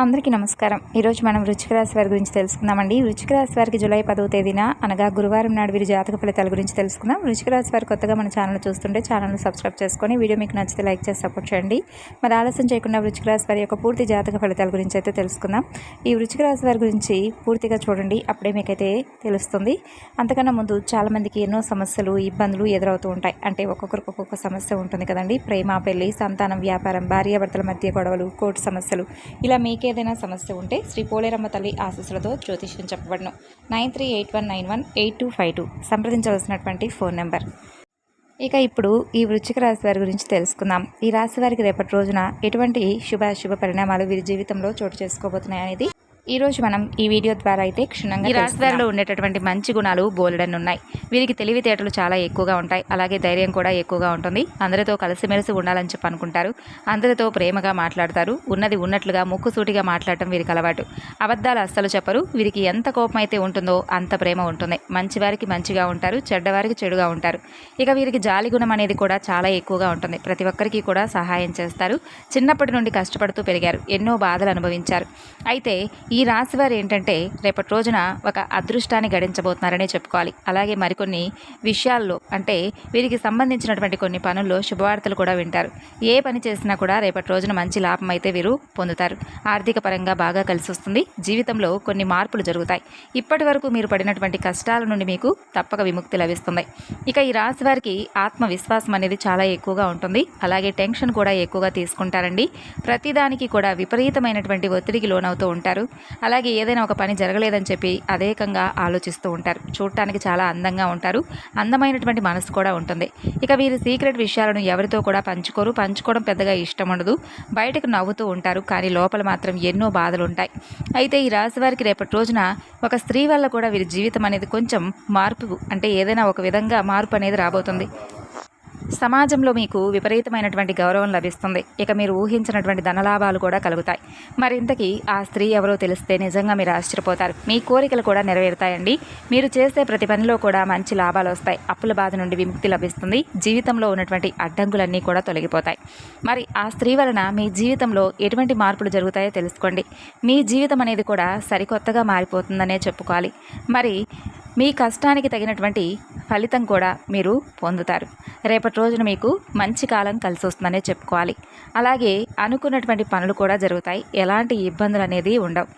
అందరికీ నమస్కారం. ఈరోజు మనం వృచ్చిక రాశి వారి గురించి తెలుసుకుందామండి. వృచ్చిక రాశి వారికి జూలై పదవ తేదీన అనగా గురువారం నాడు వీరి జాతక ఫలితాల గురించి తెలుసుకుందాం. వృచ్చిక రాశి వారు కొత్తగా మన ఛానల్ చూస్తుంటే ఛానల్ని సబ్స్క్రైబ్ చేసుకొని వీడియో మీకు నచ్చితే లైక్ చేసి సపోర్ట్ చేయండి. మరి ఆలస్యం చేయకుండా వృచ్చిక రాశి వారి యొక్క పూర్తి జాతక ఫలితాల గురించి అయితే తెలుసుకుందాం. ఈ వృచ్చిక రాశి వారి గురించి పూర్తిగా చూడండి అప్పుడే మీకైతే తెలుస్తుంది. అంతకన్నా ముందు చాలామందికి ఎన్నో సమస్యలు ఇబ్బందులు ఎదురవుతూ ఉంటాయి. అంటే ఒక్కొక్కరికి ఒక్కొక్క సమస్య ఉంటుంది కదండి. ప్రేమ పెళ్ళి సంతానం వ్యాపారం భార్యాభర్తల మధ్య గొడవలు కోర్టు సమస్యలు. ఇలా మీకే ఏదైనా సమస్య ఉంటే శ్రీ పోలేరమ్మ తల్లి ఆశీస్సులతో జ్యోతిష్యం చెప్పబడను. Nine three eight one nine one eight two five two సంప్రదించవలసినటువంటి phone number. ఇక ఇప్పుడు ఈ వృశ్చిక రాశి వారి గురించి తెలుసుకుందాం. ఈ రాశి వారికి రేపటి రోజున ఎటువంటి శుభ శుభ పరిణామాలు వీరి జీవితంలో చోటు చేసుకోబోతున్నాయి అనేది ఈ రోజు మనం ఈ వీడియో ద్వారా అయితే క్షుణ్ణంగా ఈ వారిలో ఉండేటటువంటి మంచి గుణాలు బోలెడన్ ఉన్నాయి వీరికి తెలివితేటలు చాలా ఎక్కువగా ఉంటాయి. అలాగే ధైర్యం కూడా ఎక్కువగా ఉంటుంది. అందరితో కలిసిమెలిసి ఉండాలని చెప్పి అనుకుంటారు. అందరితో ప్రేమగా మాట్లాడతారు. ఉన్నది ఉన్నట్లుగా ముక్కుసూటిగా మాట్లాడటం వీరికి అలవాటు. అబద్ధాలు అస్సలు చెప్పరు. వీరికి ఎంత కోపం అయితే ఉంటుందో అంత ప్రేమ ఉంటుంది. మంచివారికి మంచిగా ఉంటారు. చెడ్డవారికి చెడుగా ఉంటారు. ఇక వీరికి జాలి గుణం అనేది కూడా చాలా ఎక్కువగా ఉంటుంది. ప్రతి ఒక్కరికి కూడా సహాయం చేస్తారు. చిన్నప్పటి నుండి కష్టపడుతూ పెరిగారు. ఎన్నో బాధలు అనుభవించారు. అయితే ఈ రాశి వారు ఏంటంటే రేపటి రోజున ఒక అదృష్టాన్ని గడించబోతున్నారనే చెప్పుకోవాలి. అలాగే మరికొన్ని విషయాల్లో అంటే వీరికి సంబంధించినటువంటి కొన్ని పనుల్లో శుభవార్తలు కూడా వింటారు. ఏ పని చేసినా కూడా రేపటి రోజున మంచి లాభం అయితే వీరు పొందుతారు. ఆర్థిక పరంగా బాగా కలిసి వస్తుంది. జీవితంలో కొన్ని మార్పులు జరుగుతాయి. ఇప్పటి వరకు మీరు పడినటువంటి కష్టాల నుండి మీకు తప్పక విముక్తి లభిస్తుంది. ఇక ఈ రాశి వారికి ఆత్మవిశ్వాసం అనేది చాలా ఎక్కువగా ఉంటుంది. అలాగే టెన్షన్ కూడా ఎక్కువగా తీసుకుంటారండి. ప్రతిదానికి కూడా విపరీతమైనటువంటి ఒత్తిడికి లోనవుతూ ఉంటారు. అలాగే ఏదైనా ఒక పని జరగలేదని చెప్పి అదేకంగా ఆలోచిస్తూ ఉంటారు. చూడటానికి చాలా అందంగా ఉంటారు. అందమైనటువంటి మనసు కూడా ఉంటుంది. ఇక వీరి సీక్రెట్ విషయాలను ఎవరితో కూడా పంచుకోరు. పంచుకోవడం పెద్దగా ఇష్టం ఉండదు. బయటకు నవ్వుతూ ఉంటారు. కానీ లోపల మాత్రం ఎన్నో బాధలు ఉంటాయి అయితే ఈ రాశి వారికి రేపటి రోజున ఒక స్త్రీ వల్ల కూడా వీరి జీవితం అనేది కొంచెం మార్పు అంటే ఏదైనా ఒక విధంగా మార్పు అనేది రాబోతుంది. సమాజంలో మీకు విపరీతమైనటువంటి గౌరవం లభిస్తుంది. ఇక మీరు ఊహించినటువంటి ధనలాభాలు కూడా కలుగుతాయి. మరింతకి ఆ స్త్రీ ఎవరో తెలిస్తే నిజంగా మీరు ఆశ్చర్యపోతారు. మీ కోరికలు కూడా నెరవేరుతాయండి. మీరు చేసే ప్రతి పనిలో కూడా మంచి లాభాలు వస్తాయి. అప్పుల బాధ నుండి విముక్తి లభిస్తుంది. జీవితంలో ఉన్నటువంటి అడ్డంకులన్నీ కూడా తొలగిపోతాయి. మరి ఆ స్త్రీ వలన మీ జీవితంలో ఎటువంటి మార్పులు జరుగుతాయో తెలుసుకోండి. మీ జీవితం అనేది కూడా సరికొత్తగా మారిపోతుందనే చెప్పుకోవాలి. మరి మీ కష్టానికి తగినటువంటి ఫలితం కూడా మీరు పొందుతారు. రేపటి రోజున మీకు మంచి కాలం కలిసి వస్తుందనే చెప్పుకోవాలి. అలాగే అనుకున్నటువంటి పనులు కూడా జరుగుతాయి. ఎలాంటి ఇబ్బందులు అనేది ఉండవు.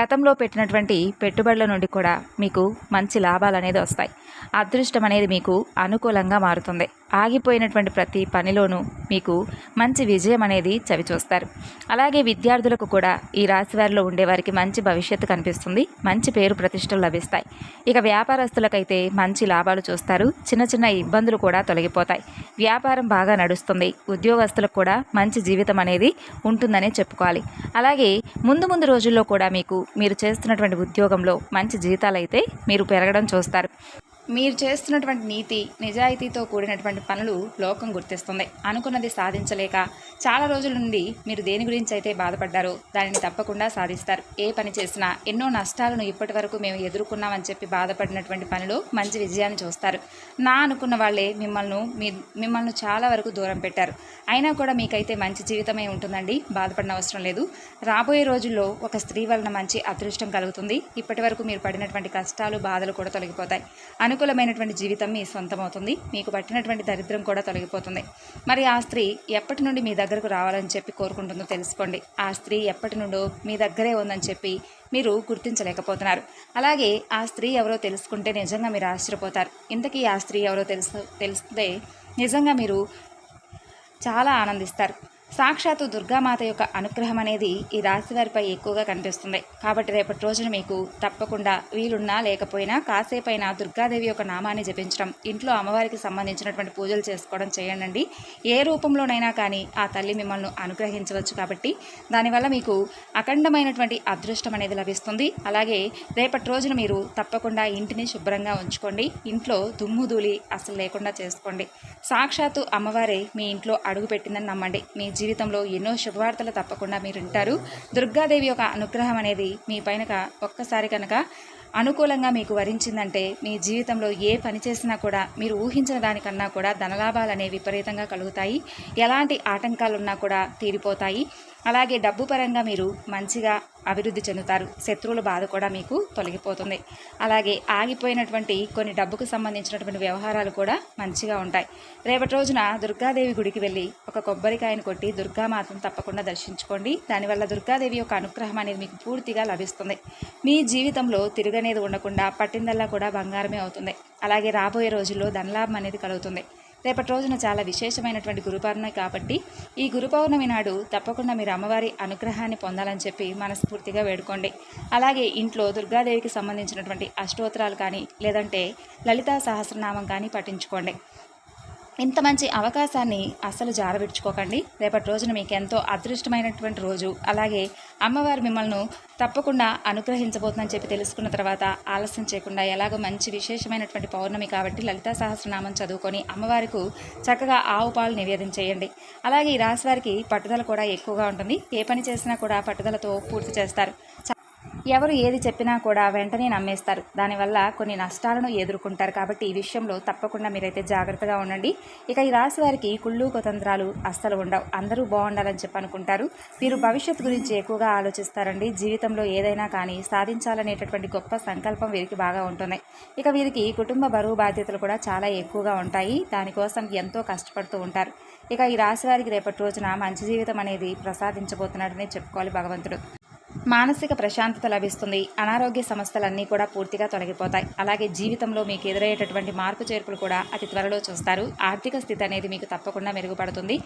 గతంలో పెట్టినటువంటి పెట్టుబడుల నుండి కూడా మీకు మంచి లాభాలు అనేది వస్తాయి. అదృష్టం అనేది మీకు అనుకూలంగా మారుతుంది. ఆగిపోయినటువంటి ప్రతి పనిలోనూ మీకు మంచి విజయం అనేది చవిచూస్తారు. అలాగే విద్యార్థులకు కూడా ఈ రాశి వారిలో ఉండేవారికి మంచి భవిష్యత్తు కనిపిస్తుంది. మంచి పేరు ప్రతిష్టలు లభిస్తాయి. ఇక వ్యాపారస్తులకైతే మంచి లాభాలు చూస్తారు. చిన్న చిన్న ఇబ్బందులు కూడా తొలగిపోతాయి. వ్యాపారం బాగా నడుస్తుంది. ఉద్యోగస్తులకు కూడా మంచి జీవితం అనేది ఉంటుందనే చెప్పుకోవాలి. అలాగే ముందు ముందు రోజుల్లో కూడా మీకు మీరు చేస్తున్నటువంటి ఉద్యోగంలో మంచి జీతాలు అయితే మీరు పెరగడం చూస్తారు. మీరు చేస్తున్నటువంటి నీతి నిజాయితీతో కూడినటువంటి పనులు లోకం గుర్తిస్తుంది. అనుకున్నది సాధించలేక చాలా రోజుల నుండి మీరు దేని గురించి అయితే బాధపడ్డారో దానిని తప్పకుండా సాధిస్తారు. ఏ పని చేసినా ఎన్నో నష్టాలను ఇప్పటి వరకు మేము ఎదుర్కొన్నామని చెప్పి బాధపడినటువంటి పనిలో మంచి విజయాన్ని చూస్తారు. నా అనుకున్న వాళ్ళే మిమ్మల్ని మీ మిమ్మల్ని చాలా వరకు దూరం పెట్టారు. అయినా కూడా మీకైతే మంచి జీవితమే ఉంటుందండి. బాధపడిన అవసరం లేదు. రాబోయే రోజుల్లో ఒక స్త్రీ వలన మంచి అదృష్టం కలుగుతుంది. ఇప్పటి వరకు మీరు పడినటువంటి కష్టాలు బాధలు కూడా తొలగిపోతాయి. అనుకూలమైనటువంటి జీవితం మీ సొంతమవుతుంది. మీకు పట్టినటువంటి దరిద్రం కూడా తొలగిపోతుంది. మరి ఆ స్త్రీ ఎప్పటి నుండి మీ దగ్గరకు రావాలని చెప్పి కోరుకుంటుందో తెలుసుకోండి. ఆ స్త్రీ ఎప్పటి నుండో మీ దగ్గరే ఉందని చెప్పి మీరు గుర్తించలేకపోతున్నారు. అలాగే ఆ స్త్రీ ఎవరో తెలుసుకుంటే నిజంగా మీరు ఆశ్చర్యపోతారు. ఇంతకీ ఆ స్త్రీ ఎవరో తెలుసు తెలిస్తే నిజంగా మీరు చాలా ఆనందిస్తారు. సాక్షాత్తు దుర్గామాత యొక్క అనుగ్రహం అనేది ఈ రాశి వారిపై ఎక్కువగా కనిపిస్తుంది. కాబట్టి రేపటి రోజున మీకు తప్పకుండా వీలున్నా లేకపోయినా కాసేపైనా దుర్గాదేవి యొక్క నామాన్ని జపించడం ఇంట్లో అమ్మవారికి సంబంధించినటువంటి పూజలు చేసుకోవడం చేయండి ఏ రూపంలోనైనా కానీ ఆ తల్లి మిమ్మల్ని అనుగ్రహించవచ్చు కాబట్టి దానివల్ల మీకు అఖండమైనటువంటి అదృష్టం అనేది లభిస్తుంది. అలాగే రేపటి రోజున మీరు తప్పకుండా ఇంటిని శుభ్రంగా ఉంచుకోండి. ఇంట్లో దుమ్ము ధూళి అసలు లేకుండా చేసుకోండి. సాక్షాత్తు అమ్మవారే మీ ఇంట్లో అడుగు పెట్టిందని నమ్మండి. మీ జీవితంలో ఎన్నో శుభవార్తలు తప్పకుండా మీరు వింటారు. దుర్గాదేవి యొక్క అనుగ్రహం అనేది మీ పైన ఒక్కసారి కనుక అనుకూలంగా మీకు వరించిందంటే మీ జీవితంలో ఏ పని చేసినా కూడా మీరు ఊహించిన దానికన్నా కూడా ధనలాభాలు అనేవి విపరీతంగా కలుగుతాయి. ఎలాంటి ఆటంకాలు ఉన్నా కూడా తీరిపోతాయి. అలాగే డబ్బు పరంగా మీరు మంచిగా అభివృద్ధి చెందుతారు. శత్రువుల బాధ కూడా మీకు తొలగిపోతుంది. అలాగే ఆగిపోయినటువంటి కొన్ని డబ్బుకు సంబంధించినటువంటి వ్యవహారాలు కూడా మంచిగా ఉంటాయి. రేపటి రోజున దుర్గాదేవి గుడికి వెళ్ళి ఒక కొబ్బరికాయను కొట్టి దుర్గామాతను తప్పకుండా దర్శించుకోండి. దానివల్ల దుర్గాదేవి యొక్క అనుగ్రహం అనేది మీకు పూర్తిగా లభిస్తుంది. మీ జీవితంలో తిరగనేది ఉండకుండా పట్టిందల్లా కూడా బంగారమే అవుతుంది. అలాగే రాబోయే రోజుల్లో ధనలాభం అనేది కలుగుతుంది. రేపటి రోజున చాలా విశేషమైనటువంటి గురు పౌర్ణమి కాబట్టి ఈ గురు పౌర్ణమి నాడు తప్పకుండా మీరు అమ్మవారి అనుగ్రహాన్ని పొందాలని చెప్పి మనస్ఫూర్తిగా వేడుకోండి. అలాగే ఇంట్లో దుర్గాదేవికి సంబంధించినటువంటి అష్టోత్తరాలు కానీ లేదంటే లలితా సహస్రనామం కానీ పఠించుకోండి. ఇంత మంచి అవకాశాన్ని అస్సలు జారవిడ్చుకోకండి. రేపటి రోజున మీకు ఎంతో అదృష్టమైనటువంటి రోజు. అలాగే అమ్మవారు మిమ్మల్ని తప్పకుండా అనుగ్రహించబోతుందని చెప్పి తెలుసుకున్న తర్వాత ఆలస్యం చేయకుండా ఎలాగో మంచి విశేషమైనటువంటి పౌర్ణమి కాబట్టి లలితా సహస్రనామం చదువుకొని అమ్మవారికి చక్కగా ఆవు పాలు నివేదన చేయండి. అలాగే ఈ రాశి వారికి పట్టుదల కూడా ఎక్కువగా ఉంటుంది. ఏ పని చేసినా కూడా పట్టుదలతో పూర్తి చేస్తారు. ఎవరు ఏది చెప్పినా కూడా వెంటనే నమ్మేస్తారు. దానివల్ల కొన్ని నష్టాలను ఎదుర్కొంటారు కాబట్టి ఈ విషయంలో తప్పకుండా మీరైతే జాగ్రత్తగా ఉండండి. ఇక ఈ రాశి వారికి కుళ్ళు కుతంత్రాలు అస్సలు ఉండవు. అందరూ బాగుండాలని చెప్పి అనుకుంటారు. వీరు భవిష్యత్తు గురించి ఎక్కువగా ఆలోచిస్తారండి. జీవితంలో ఏదైనా కానీ సాధించాలనేటటువంటి గొప్ప సంకల్పం వీరికి బాగా ఉంటుంది ఇక వీరికి కుటుంబ బరువు బాధ్యతలు కూడా చాలా ఎక్కువగా ఉంటాయి. దానికోసం ఎంతో కష్టపడుతూ ఉంటారు. ఇక ఈ రాశి వారికి రేపటి రోజున మంచి జీవితం అనేది ప్రసాదించబోతున్నాడని చెప్పుకోవాలి భగవంతుడు. మానసిక ప్రశాంతత లభిస్తుంది. అనారోగ్య సమస్యలన్నీ కూడా పూర్తిగా తొలగిపోతాయి. అలాగే జీవితంలో మీకు ఎదురయ్యేటటువంటి మార్పు చేర్పులు కూడా అతి త్వరలో చూస్తారు. ఆర్థిక స్థితి అనేది మీకు తప్పకుండా మెరుగుపడుతుంది.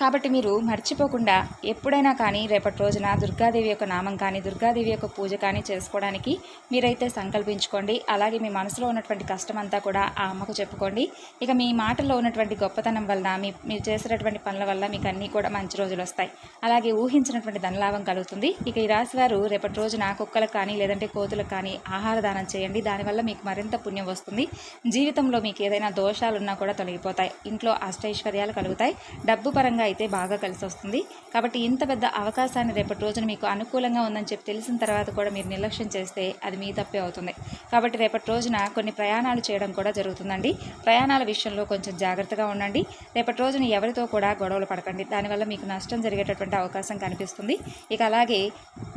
కాబట్టి మీరు మర్చిపోకుండా ఎప్పుడైనా కానీ రేపటి రోజున దుర్గాదేవి యొక్క నామం కానీ దుర్గాదేవి యొక్క పూజ కానీ చేసుకోవడానికి మీరైతే సంకల్పించుకోండి. అలాగే మీ మనసులో ఉన్నటువంటి కష్టం అంతా కూడా ఆ అమ్మకు చెప్పుకోండి. ఇక మీ మాటల్లో ఉన్నటువంటి గొప్పతనం వలన మీ మీరు చేసినటువంటి పనుల వల్ల మీకు అన్నీ కూడా మంచి రోజులు వస్తాయి. అలాగే ఊహించినటువంటి ధనలాభం కలుగుతుంది. ఇక ఈ రాశి వారు రేపటి రోజున కుక్కలకు కానీ లేదంటే కోతులకు కానీ ఆహార దానం చేయండి. దానివల్ల మీకు మరింత పుణ్యం వస్తుంది. జీవితంలో మీకు ఏదైనా దోషాలున్నా కూడా తొలగిపోతాయి. ఇంట్లో అష్టైశ్వర్యాలు కలుగుతాయి. డబ్బు పరంగా అయితే బాగా కలిసి వస్తుంది. కాబట్టి ఇంత పెద్ద అవకాశాన్ని రేపటి రోజున మీకు అనుకూలంగా ఉందని చెప్పి తెలిసిన తర్వాత కూడా మీరు నిర్లక్ష్యం చేస్తే అది మీ తప్పే అవుతుంది. కాబట్టి రేపటి రోజున కొన్ని ప్రయాణాలు చేయడం కూడా జరుగుతుందండి. ప్రయాణాల విషయంలో కొంచెం జాగ్రత్తగా ఉండండి. రేపటి రోజున ఎవరితో కూడా గొడవలు పడకండి. దానివల్ల మీకు నష్టం జరిగేటటువంటి అవకాశం కనిపిస్తుంది. ఇక అలాగే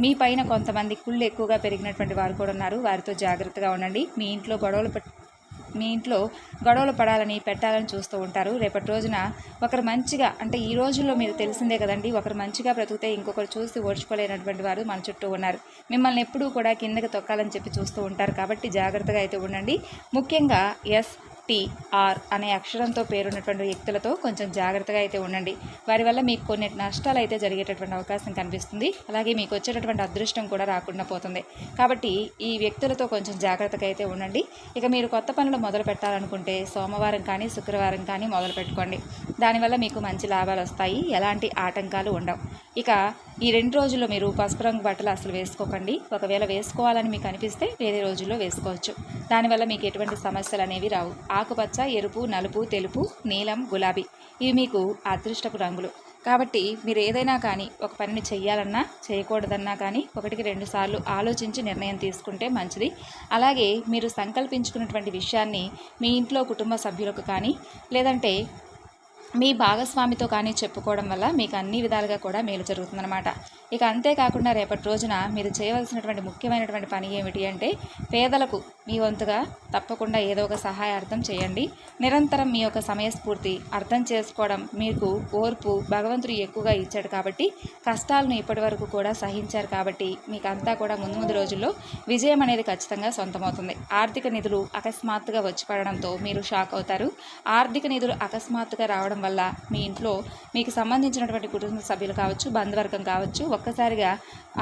మీ పైన కొంతమంది కుళ్ళు ఎక్కువగా పెరిగినటువంటి వారు కూడా ఉన్నారు. వారితో జాగ్రత్తగా ఉండండి. మీ ఇంట్లో గొడవలు మీ ఇంట్లో గొడవలు పడాలని పెట్టాలని చూస్తూ ఉంటారు. రేపటి రోజున ఒకరు మంచిగా అంటే ఈ రోజుల్లో మీరు తెలిసిందే కదండి ఒకరు మంచిగా బ్రతికితే ఇంకొకరు చూసి ఓడ్చుకోలేనటువంటి వారు మన చుట్టూ ఉన్నారు. మిమ్మల్ని ఎప్పుడూ కూడా కిందకి తొక్కాలని చెప్పి చూస్తూ ఉంటారు. కాబట్టి జాగ్రత్తగా అయితే ఉండండి. ముఖ్యంగా ఎస్ టిఆర్ అనే అక్షరంతో పేరున్నటువంటి వ్యక్తులతో కొంచెం జాగ్రత్తగా అయితే ఉండండి. వారి వల్ల మీకు కొన్ని నష్టాలు అయితే జరిగేటటువంటి అవకాశం కనిపిస్తుంది. అలాగే మీకు వచ్చేటటువంటి అదృష్టం కూడా రాకుండా పోతుంది. కాబట్టి ఈ వ్యక్తులతో కొంచెం జాగ్రత్తగా అయితే ఉండండి. ఇక మీరు కొత్త పనులు మొదలు పెట్టాలనుకుంటే సోమవారం కానీ శుక్రవారం కానీ మొదలు పెట్టుకోండి. దానివల్ల మీకు మంచి లాభాలు వస్తాయి. ఎలాంటి ఆటంకాలు ఉండవు. ఇక ఈ రెండు రోజుల్లో మీరు పసుపు రంగు బట్టలు అసలు వేసుకోకండి. ఒకవేళ వేసుకోవాలని మీకు అనిపిస్తే వేరే రోజుల్లో వేసుకోవచ్చు. దానివల్ల మీకు ఎటువంటి సమస్యలు అనేవి రావు. ఆకుపచ్చ ఎరుపు నలుపు తెలుపు నీలం గులాబీ ఇవి మీకు అదృష్టపు రంగులు. కాబట్టి మీరు ఏదైనా కానీ ఒక పనిని చేయాలన్నా చేయకూడదన్నా కానీ ఒకటికి రెండు సార్లు ఆలోచించి నిర్ణయం తీసుకుంటే మంచిది. అలాగే మీరు సంకల్పించుకున్నటువంటి విషయాన్ని మీ ఇంట్లో కుటుంబ సభ్యులకు కానీ లేదంటే మీ భాగస్వామితో కానీ చెప్పుకోవడం వల్ల మీకు అన్ని విధాలుగా కూడా మేలు జరుగుతుందన్నమాట. ఇక అంతేకాకుండా రేపటి రోజున మీరు చేయవలసినటువంటి ముఖ్యమైనటువంటి పని ఏమిటి అంటే పేదలకు మీ వంతుగా తప్పకుండా ఏదో ఒక సహాయార్థం చేయండి. నిరంతరం మీ యొక్క సమయస్ఫూర్తి అర్థం చేసుకోవడం మీకు ఓర్పు భగవంతుడు ఎక్కువగా ఇచ్చాడు కాబట్టి కష్టాలను ఇప్పటి వరకు కూడా సహించారు కాబట్టి మీకు అంతా కూడా ముందు ముందు రోజుల్లో విజయం అనేది ఖచ్చితంగా సొంతమవుతుంది. ఆర్థిక నిధులు అకస్మాత్తుగా వచ్చి పడడంతో మీరు షాక్ అవుతారు. ఆర్థిక నిధులు అకస్మాత్తుగా రావడం వల్ల మీ ఇంట్లో మీకు సంబంధించినటువంటి కుటుంబ సభ్యులు కావచ్చు బంధువర్గం కావచ్చు ఒక్కసారిగా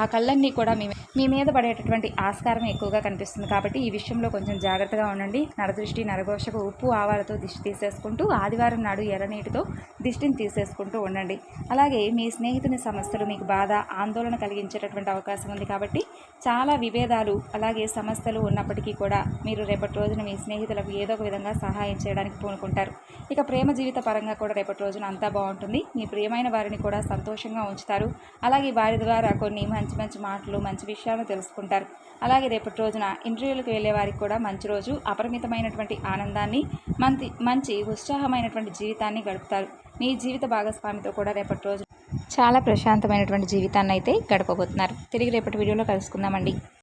ఆ కళ్ళన్నీ కూడా మీ మీ మీద పడేటటువంటి ఆస్కారం ఎక్కువగా కనిపిస్తుంది. కాబట్టి ఈ విషయంలో కొంచెం జాగ్రత్తగా ఉండండి. నరదృష్టి నరఘోషకు ఉప్పు ఆవాలతో దిష్టి తీసేసుకుంటూ ఆదివారం నాడు ఎర్రనీటితో దిష్టిని తీసేసుకుంటూ ఉండండి. అలాగే మీ స్నేహితుని సమస్యలు మీకు బాధ ఆందోళన కలిగించేటటువంటి అవకాశం ఉంది కాబట్టి చాలా విభేదాలు అలాగే సమస్యలు ఉన్నప్పటికీ కూడా మీరు రేపటి రోజున మీ స్నేహితులకు ఏదో ఒక విధంగా సహాయం చేయడానికి పూనుకుంటారు. ఇక ప్రేమ జీవిత పరంగా కూడా రేపటి రోజున అంతా బాగుంటుంది. మీ ప్రియమైన వారిని కూడా సంతోషంగా ఉంచుతారు. అలాగే వారి ద్వారా కొన్ని మంచి మంచి మాటలు మంచి విషయాలను తెలుసుకుంటారు. అలాగే రేపటి రోజున ఇంటర్వ్యూలకు వెళ్ళే వారికి కూడా మంచి రోజు అపరిమితమైనటువంటి ఆనందాన్ని మంచి మంచి ఉత్సాహమైనటువంటి జీవితాన్ని గడుపుతారు. మీ జీవిత భాగస్వామితో కూడా రేపటి రోజు చాలా ప్రశాంతమైనటువంటి జీవితాన్ని అయితే గడపబోతున్నారు. తిరిగి రేపటి వీడియోలో కలుసుకుందామండి.